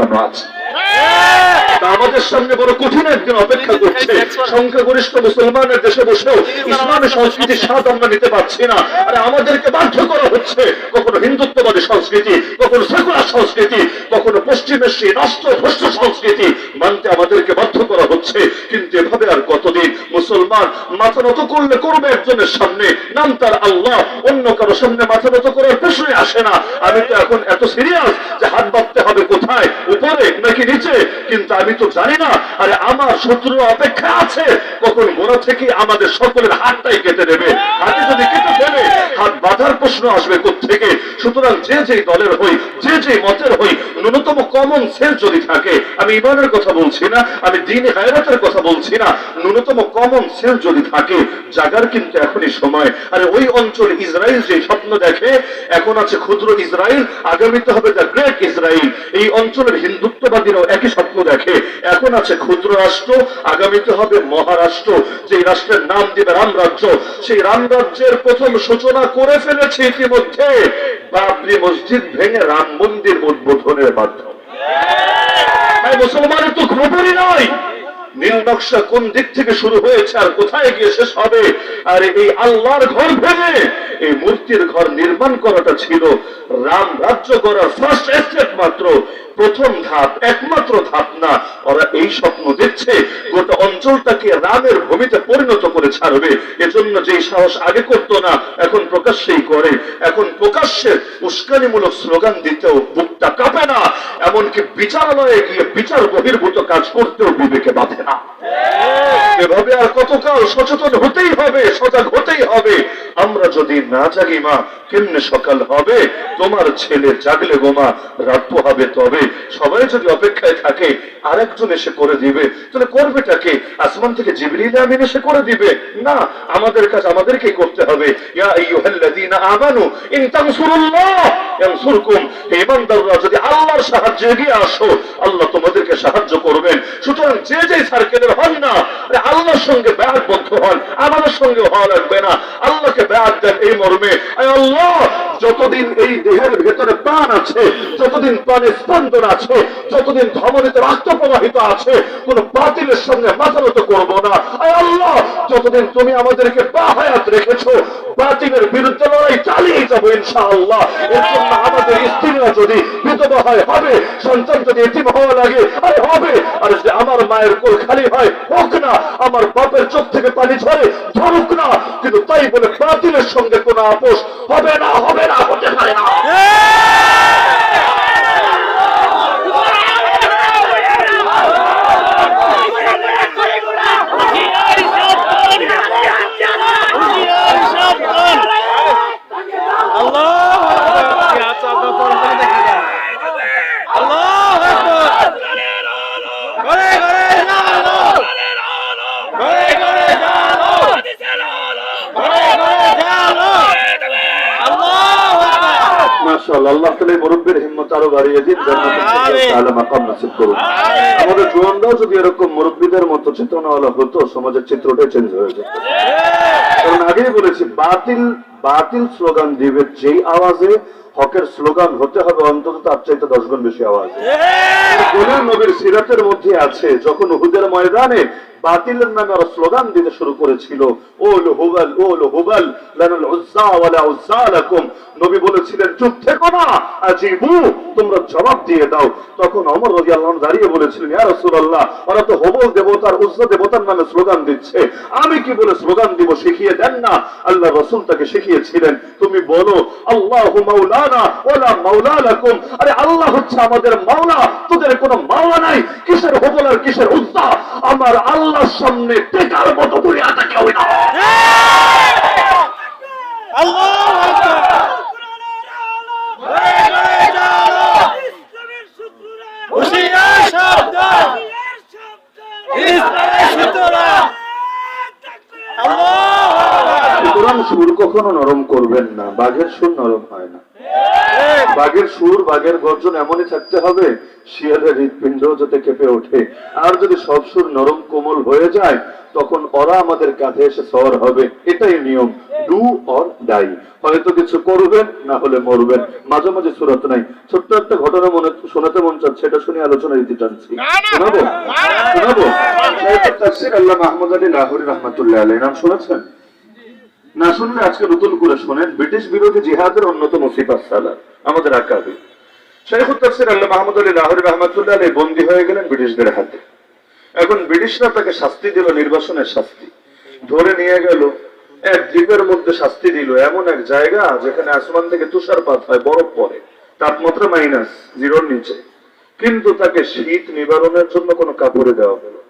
লুকানো আছে তা আমাদের সামনে বড় কঠিন একদিন অপেক্ষা করছে। সংখ্যাগরিষ্ঠ মুসলমানের দেশে বসেও ইসলামী সংস্কৃতির স্বাদ আমরা নিতে পারছি না। আরে আমাদেরকে বাধ্য করা হচ্ছে। কখনো হিন্দুত্ববাদী সংস্কৃতি কখনো সেকুলার সংস্কৃতি কখনো পশ্চিমের সেই রাষ্ট্র ভ্রষ্ট সংস্কৃতি মানতে আমাদেরকে বাধ্য করা হচ্ছে। কিন্তু এভাবে আর কতদিন? মুসলমান মাথা নত করলে করবে একজনের সামনে। নাম তার আল্লাহ। অন্য কারও সামনে মাথা নত করার প্রশ্নই আসে না। আমি তো এখন এত সিরিয়াস যে হাত বাঁধতে হবে কোথায়? উপরে নাকি নিচে? কিন্তু আমি তো জানি না। আরে, আমার শত্রু অপেক্ষা আছে। কখন গোড়া থেকে আমাদের সকলের হাতটাই কেটে দেবে। হাতে যদি কেটে দেবে হাত বাঁধার প্রশ্ন আসবে থেকে সুতরাং যে যে দলের হই, যে যে মতের হই ন্যূনতম কমন সেন্স যদি থাকে, আমি ইমানের কথা বলছি না, আমি দিন হায়রাতের কথা বলছি না, ন্যূনতম কমন সেন্স যদি থাকে, জাগার কিন্তু এখনই সময়। আরে ওই অঞ্চল ইসরায়েল যে স্বপ্ন দেখে, এখন আছে ক্ষুদ্র ইসরায়েল, আগামীতে হবে দ্য গ্রেট ইসরায়েল। এই অঞ্চলের হিন্দুত্ববাদীরাও একই স্বপ্ন দেখে, এখন আছে ক্ষুদ্র রাষ্ট্র, আগামীতে হবে মহারাষ্ট্র। যে রাষ্ট্রের নাম দিবে রাম রাজ্য সেই রাম রাজ্যের প্রথম সূচনা করে ফেলেছে ইতিমধ্যে। বাবরি মসজিদ ভেঙে রাম মন্দির উদ্বোধনের মাধ্যমে তাই মুসলমানের তো খবরই নয় নীল নকশা কোন দিক থেকে শুরু হয়েছে আর কোথায় গিয়ে শেষ হবে? আর এই আল্লাহর ঘর ভেঙে এই মূর্তির ঘর নির্মাণ করাটা ছিল রাম রাজ্য করার ফার্স্ট স্টেপ মাত্র। প্রথম ধাপ, একমাত্র ধাপ না। ওরা এই স্বপ্ন দেখছে, গোটা অঞ্চলটাকে রামের ভূমিতে পরিণত করে ছাড়বে। এজন্য যে সাহস আগে করতো না, এখন প্রকাশ্যেই করে। এখন প্রকাশ্যে উস্কানিমূলক স্লোগান দিতেও বুকটা কাঁপে না। এমনকি বিচারালয়ে গিয়ে বিচার বহির্ভূত কাজ করতেও বিবেকে বাঁধে না। আর কতকাল সচেতন হতেই হবে, সজাগ হতেই হবে। আমরা যদি না জাগি, মা, কেমনে সকাল হবে? তোমার ছেলে জাগলে গোমা রাত হবে তবে। সবাই যদি অপেক্ষায় থাকে, আরেকজন এসে করে দিবে। তাহলে করবেটাকে? আসমান থেকে জিবরিল আমিন এসে করে দিবে। না, আমাদের কাজ আমাদেরকেই করতে হবে। ইয়া আইয়ুহাল্লাযীনা আমানু, ইন তানসুরুল্লাহ ইয়ানসুরকুম। হে ইমানদাররা যদি আল্লাহর সাহায্যে এগিয়ে আসো, আল্লাহ তোমাদেরকে সাহায্য করবেন। সুতরাং যে যে সার্কেলের হন না, আরে আল্লাহর সঙ্গে ব্যাগবদ্ধ হন, আমাদের সঙ্গে হওয়া লাগবে না। আল্লাহকে ব্যাগ দেন এই মর্মে আল্লাহ যতদিন এই দেহের ভেতরে প্রাণ আছে, যতদিন প্রাণে স্পন্দন আছে, যতদিন ধমনীতে রক্ত প্রবাহিত আছে, কোন বাতিলের সঙ্গে মাথা নত করব না। আল্লাহ, যতদিন তুমি আমাদেরকে বাহায়াত রেখেছো, বাতিলের বিরুদ্ধে লড়াই চালিয়ে যাব ইনশাআল্লাহ। এর জন্য আমাদের স্ত্রীরা যদি বিধবা হয়, হবে। সন্তান যদি এতিম হওয়া লাগে, আরে হবে। আর যদি আমার মায়ের কোল খালি হয়, হোক না। আমার বাপের চোখ থেকে পানি ঝরে, ধরুক না। কিন্তু তাই বলে বাতিলের সঙ্গে কোনো আপোষ হবে না, হবে না হতে পারে না মাশাআল্লাহ আল্লাহ তাআলা এই হিম্মত আরও বাড়িয়ে দিন তাআলা মাকাম নসিব করুন। আমাদের জোয়ানরাও যদি এরকম মুরব্বিদের মতো চেতনাওয়ালা হতো সমাজের চিত্রটাই চেঞ্জ হয়ে যেত। কারণ আগেই বলেছি বাতিল বাতিল স্লোগান দিবে যেই আওয়াজে হকের স্লোগান হতে হবে অন্তত তার চাইতে দশ গুণ বেশি আওয়াজ। নবীর সিরাতের মধ্যে আছে যখন উহুদের ময়দানে বাতিলের নামে ওরা স্লোগান দিতে শুরু করেছিল। ওল হুবাল ওল হুবাল, লানাল উজ্জা ওয়ালা উজ্জা লাকুম। নবী বলেছিলেন আজিবু, তোমরা জবাব দিয়ে দাও। তখন ওমর রাদিয়াল্লাহু আনহু দাঁড়িয়ে বলেছিলেন, ইয়া রাসূলুল্লাহ, ওরা তো হবল দেবতার, উজ্জা দেবতার নামে স্লোগান দিচ্ছে। আমি কি বলে স্লোগান দিব, শিখিয়ে দেন না? আল্লাহ রাসূল তাকে শিখিয়েছিলেন, তুমি বলো, আল্লাহু মাওলানা ওয়ালা মাওলা লাকুম? আরে আল্লাহ হচ্ছে আমাদের মাওলা, তোদের কোনো মাওলা নাই। কিসের হবল আর কিসের উজ্জা? আমার আল্লাহর সামনে টেকার মতো কেউ না সুর কখনো নরম করবেন না বাঘের সুর নরম হয় না। বাঘের সুর বাঘের গর্জন এমনই থাকতে হবে শিয়ালের হৃৎপিণ্ড যাতে কেঁপে ওঠে আর যদি সব সুর নরম কোমল হয়ে যায় তখন ওরা আমাদের কাঁধে এসে সওয়ার হবে এটাই নিয়ম ডু অর ডাই হয়তো কিছু করবেন না হলে মরবেন মাঝে মাঝে সুরত নাই ছোট্ট একটা ঘটনা মনে শোনাতে মন চাচ্ছে এটা শুনে আলোচনা দিতে টানছি শোনাবো শোনাবো আল্লাহ মাহমুদ আলী লাহোরী রহমাতুল্লাহ আলাইহি নাম শুনেছেন না শুনলে আজকে নতুন করে শোনেন, ব্রিটিশ বিরোধী জিহাদের অন্যতম সিপাহ সালার আমাদের আকাবি। শেখুল তাফসির আল্লাহ মাহমুদ আলী লাহোরী রহমাতুল্লাহ আলী বন্দী হয়ে গেলেন ব্রিটিশদের হাতে। এখন ব্রিটিশরা তাকে শাস্তি দিল, নির্বাসনের শাস্তি। ধরে নিয়ে গেল, এক দ্বীপের মধ্যে শাস্তি দিল, এমন এক জায়গা যেখানে আসমান থেকে তুষারপাত হয়, বরফ পড়ে। তাপমাত্রা মাইনাস জিরোর নিচে। কিন্তু তাকে শীত নিবারণের জন্য কোনো কাপড়ে দেওয়া হলো।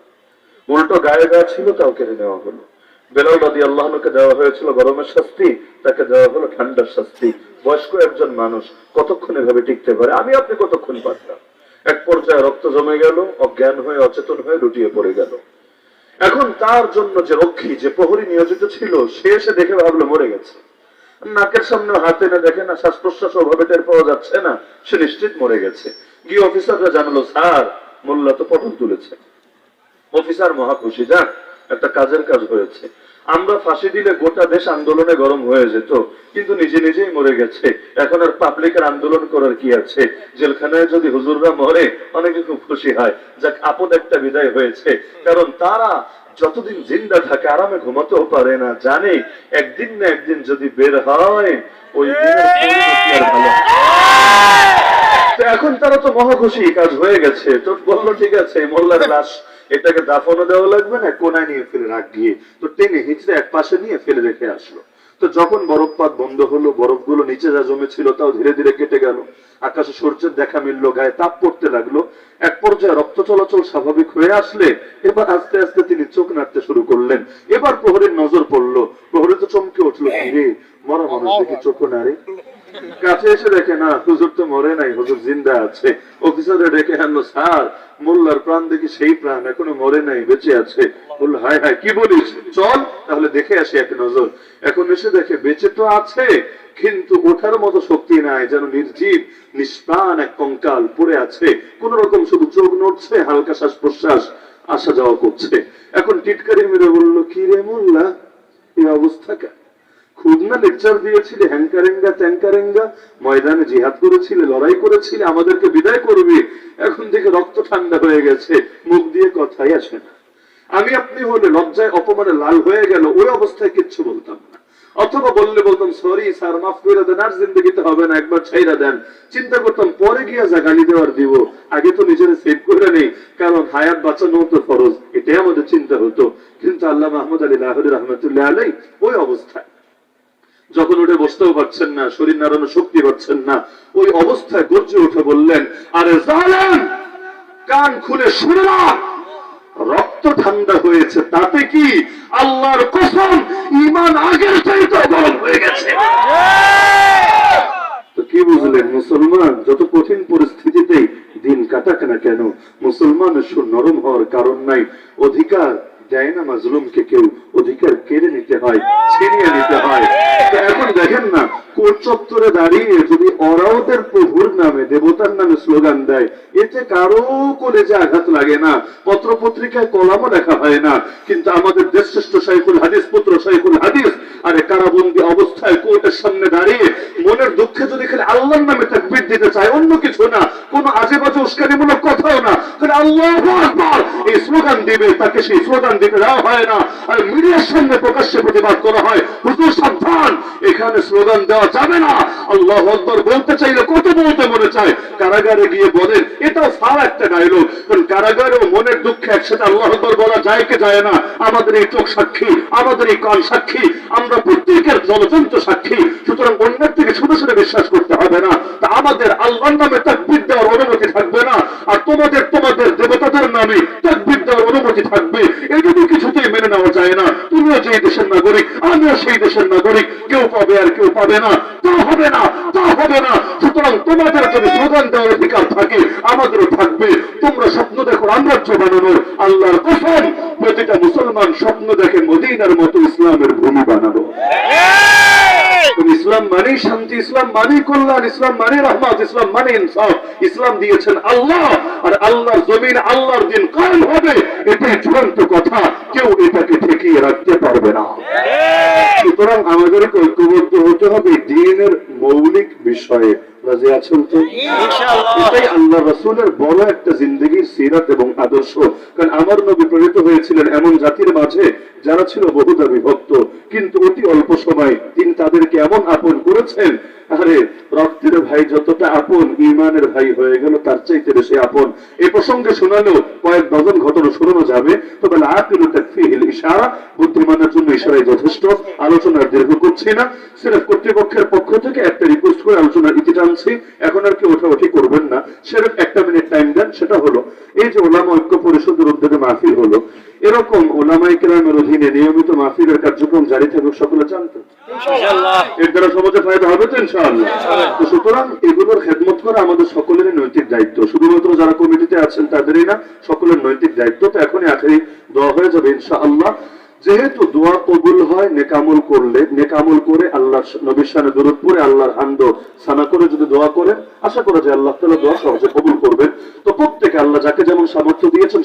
উল্টো গায়ে গা ছিল, তাও কেড়ে নেওয়া হলো। বেলাল রাদি আল্লাহকে দেওয়া হয়েছিল গরমের শাস্তি, তাকে দেওয়া হলো ঠান্ডার শাস্তি। বয়স্ক একজন মানুষ কতক্ষণ এভাবে টিকতে পারে? আমি আপনি কতক্ষণ পারতাম? এক পর্যায়ে রক্ত জমে গেল, অজ্ঞান হয়ে, অচেতন হয়ে লুটিয়ে পড়ে গেল। এখন তার জন্য যে রক্ষী, যে প্রহরী নিয়োজিত ছিল, সে এসে দেখে ভাবলো, মরে গেছে। নাকের সামনে হাতে না দেখে না শ্বাস প্রশ্বাস ওভাবে টের পাওয়া যাচ্ছে না, সে নিশ্চিত মরে গেছে। গিয়ে অফিসাররা জানালো, স্যার, মোল্লা তো পটল তুলেছে। অফিসার মহা খুশি যাক একটা কাজের কাজ হয়েছে। আমরা ফাঁসি দিলে গোটা দেশ আন্দোলনে গরম হয়ে যেত কিন্তু নিজে নিজেই মরে গেছে। এখন আর পাবলিকের আন্দোলন করার কি আছে? জেলখানায় যদি হুজুররা মরে অনেকে খুব খুশি হয়। যাক আপদ একটা বিদায় হয়েছে। কারণ তারা যতদিন জিন্দা থাকে আরামে ঘুমাতেও পারে না জানে একদিন না একদিন যদি বের হয় ওই দিনের ভালো। এখন তারা তো মহা খুশি কাজ হয়ে গেছে। তো বলল, ঠিক আছে মোল্লার লাশ এটাকে দাফনও দেওয়া লাগবে না, কোনায় নিয়ে ফেলে রাখ গিয়ে তো টেনে হিচড়ে এক পাশে নিয়ে ফেলে রেখে আসলো। তো যখন বরফপাত বন্ধ হলো, বরফগুলো নিচে যা জমেছিল তাও ধীরে ধীরে কেটে গেল। আকাশে সূর্যের দেখা মিললো, গায়ে তাপ পড়তে লাগল। এক পর্যায়ে রক্ত চলাচল স্বাভাবিক হয়ে আসলে এবার আস্তে আস্তে তিনি চোখ নাড়তে শুরু করলেন। এবার প্রহরীর নজর পড়ল। প্রহরী তো চমকে উঠল কিরে মরা মানুষ দেখি চোখ নাড়ে। কাছে এসে দেখে, না, হুজুর তো মরে নাই, হুজুর জিন্দা আছে। অফিসারে ডেকে আনলো, স্যার, মোল্লার প্রাণ দেখি সেই প্রাণ, এখনও মরে নাই, বেঁচে আছে। হায় হায়, কি বলিস? চল, তাহলে দেখে আসি এক নজর। এখন এসে দেখে, বেঁচে তো আছে, কিন্তু ওঠার মতো শক্তি নাই, যেন নির্জীব, নিষ্প্রাণ এক কঙ্কাল পড়ে আছে। কোন রকম শুধু চোখ নড়ছে, হালকা শ্বাস প্রশ্বাস আসা যাওয়া করছে। এখন টিটকারি মেরে বলল, কি রে মোল্লা, এই অবস্থা কেন খুব না লেকচার দিয়েছিলে হ্যাঙ্কারেঙ্গা ট্যাঙ্কারেঙ্গা ময়দানে জিহাদ করেছিলে, লড়াই করেছিলে, আমাদেরকে বিদায় করবে। এখন থেকে রক্ত ঠান্ডা হয়ে গেছে, মুখ দিয়ে কথাই আসে না। আমি আপনি হলে লজ্জায় অপমানে লাল হয়ে গেল, ওই অবস্থায় কিচ্ছু বলতাম না। অথবা বললে বলতাম সরি স্যার মাফ করে দেন, আর জিন্দগিতে হবে না, একবার ছাইরা দেন। চিন্তা করতাম, পরে গিয়া যা গালি দেওয়ার দিব, আগে তো নিজের সেভ করে নেই, কারণ হায়াত বাঁচানো তো ফরজ, এটাই আমাদের চিন্তা হতো। কিন্তু আল্লাহ মাহমুদ আলী লাহরি রহমতুল্লাহ আলাই ওই অবস্থায়। যখন উঠে বসতেও পারছেন না, শরীর নাড়ানোর শক্তি পাচ্ছেন না, ওই অবস্থায় গর্জে উঠে বললেন, আরে জালেম, কান খুলে শুনে না। রক্ত ঠান্ডা হয়েছে, তাতে কি আল্লাহর কসম ইমান আগের চাইতে গরম হয়ে গেছে? তো কি বুঝলেন, মুসলমান যত কঠিন পরিস্থিতিতেই দিন কাটাক না কেন মুসলমানের সুর নরম হওয়ার কারণ নাই, অধিকার দেয় না মাজলুমকে কেউ অধিকার কেড়ে নিতে হয়, ছিনিয়ে নিতে হয়। তো এখন দেখেন না কোর্ট চত্বরে দাঁড়িয়ে যদি অরাওদের প্রভুর নামে, দেবতার নামে স্লোগান দেয়, এতে কারও কলেজে আঘাত লাগে না পত্র পত্রিকায় কলামও লেখা হয় না। কিন্তু আমাদের দেশ শ্রেষ্ঠ শাইকুল হাদিস, পুত্র শাইকুল হাদিস, আরে কারাবন্দি অবস্থায় কোর্টের সামনে দাঁড়িয়ে মনের দুঃখে যদি খালি আল্লাহর নামে তাকবীর দিতে চায়, অন্য কিছু না, কোন আজে বাজে উস্কানিমূলক কথাও না খালি আল্লাহ এই স্লোগান তাকে সেই স্লোগান দিতে দেওয়া হয় না। আর মিডিয়ার সামনে প্রকাশ্যে প্রতিবাদ করা হয়, হুজুর, সাবধান! এখানে স্লোগান দেওয়া যাবে না। আল্লাহ আকবর বলতে চাইলে কত বলতে মনে চায়? কারাগারে গিয়ে বলেন, এটাও ফার একটা ডায়লগ কারণ কারাগারে ও মনের দুঃখে একসাথে আল্লাহ আকবর বলা যায় কে যায় না? আমাদের এই চোখ সাক্ষী, আমাদের এই কান সাক্ষী, আমরা প্রত্যেকের জলযন্ত্র সাক্ষী। সুতরাং অন্যের থেকে শুধু শুধু বিশ্বাস করতে হবে না। তা আমাদের আল্লাহর নামে তাকবির দেওয়ার অনুমতি থাকবে না। আর তোমাদের দেবতাদের নামে তাকবির দেওয়ার অনুমতি থাকবে। যদি কিছুতেই মেনে নেওয়া যায় না। তুমিও যে দেশের নাগরিক, আমিও সেই দেশের নাগরিক। কেউ পাবে আর কেউ পাবে না তা হবে না তা হবে না সুতরাং তোমাদের যদি স্লোগান দেওয়ার অধিকার থাকে আমাদেরও থাকবে তোমরা স্বপ্ন দেখো রামরাজ্য বানানোর আল্লাহর কসম প্রতিটা মুসলমান স্বপ্ন দেখে মদিনার মতো ইসলামের ভূমি বানাবো তুমি ইসলাম ইসলাম মানে যে ইসলাম মানে কল্যাণ ইসলাম মানে রহমত ইসলাম মানে ইনসাফ। ইসলাম দিয়েছেন আল্লাহ আর আল্লাহর জমিন আল্লাহর দিন কায়েম হবে এটাই চূড়ান্ত কথা। কেউ এটাকে ঠেকিয়ে রাখতে পারবে না। সুতরাং আমাদেরকে ঐক্যবদ্ধ হতে হবে দিনের মৌলিক বিষয়ে। রাজি আছেন তো? এটাই আল্লাহ রসুলের বড় একটা জিন্দগির সিরাত এবং আদর্শ? কারণ আমার নবী প্রেরিত হয়েছিলেন এমন জাতির মাঝে যারা ছিল বহুদা বিভক্ত। কিন্তু অতি অল্প সময় তিনি তাদেরকে এমন আপন করেছেন আরে, রক্তের ভাই যতটা আপন ইমানের ভাই হয়ে গেল, তার চাইতে বেশি আপন। এই প্রসঙ্গে শোনালেও কয়েক ডজন ঘটনা শোনানো যাবে। তবে ইশারা, বুদ্ধিমানের জন্য ইশারাই যথেষ্ট। আলোচনার দীর্ঘ করছি না। সিরাফ কর্তৃপক্ষের পক্ষ থেকে একটা রিকোয়েস্ট করে আলোচনার ইতি টানছি। এখন আর কি ওঠাউঠি করবেন না। সেরকম একটা মিনিট টাইম দেন, সেটা হলো, এই যে ওলামা ঐক্য পরিষদের উদ্যোগে মাহফিল হলো এরকম ওলামাই কেরামের অধীনে নিয়মিত মাহফিলের কার্যক্রম জারি থাকুক সকলে জানতো। এর দ্বারা সমাজে ফায়দা হবে তো ইনশাআল্লাহ। তো সুতরাং এগুলোর খেদমত করা আমাদের সকলেরই নৈতিক দায়িত্ব। শুধুমাত্র যারা কমিটিতে আছেন তাদেরই না সকলের নৈতিক দায়িত্ব তো এখনই আখেরি দোয়া হয়ে যাবে ইনশাআল্লাহ। যেহেতু দোয়া কবুল হয় নেকামল করলে নেকামল করে আল্লাহ নবীর সানে দূরত পরে আল্লাহর হান্দ সানা করে যদি দোয়া করেন আশা করা যায় আল্লাহ তালা দোয়া সহজে কবুল করবেন। তো প্রত্যেকে আল্লাহ যাকে যেমন সামর্থ্য দিয়েছেন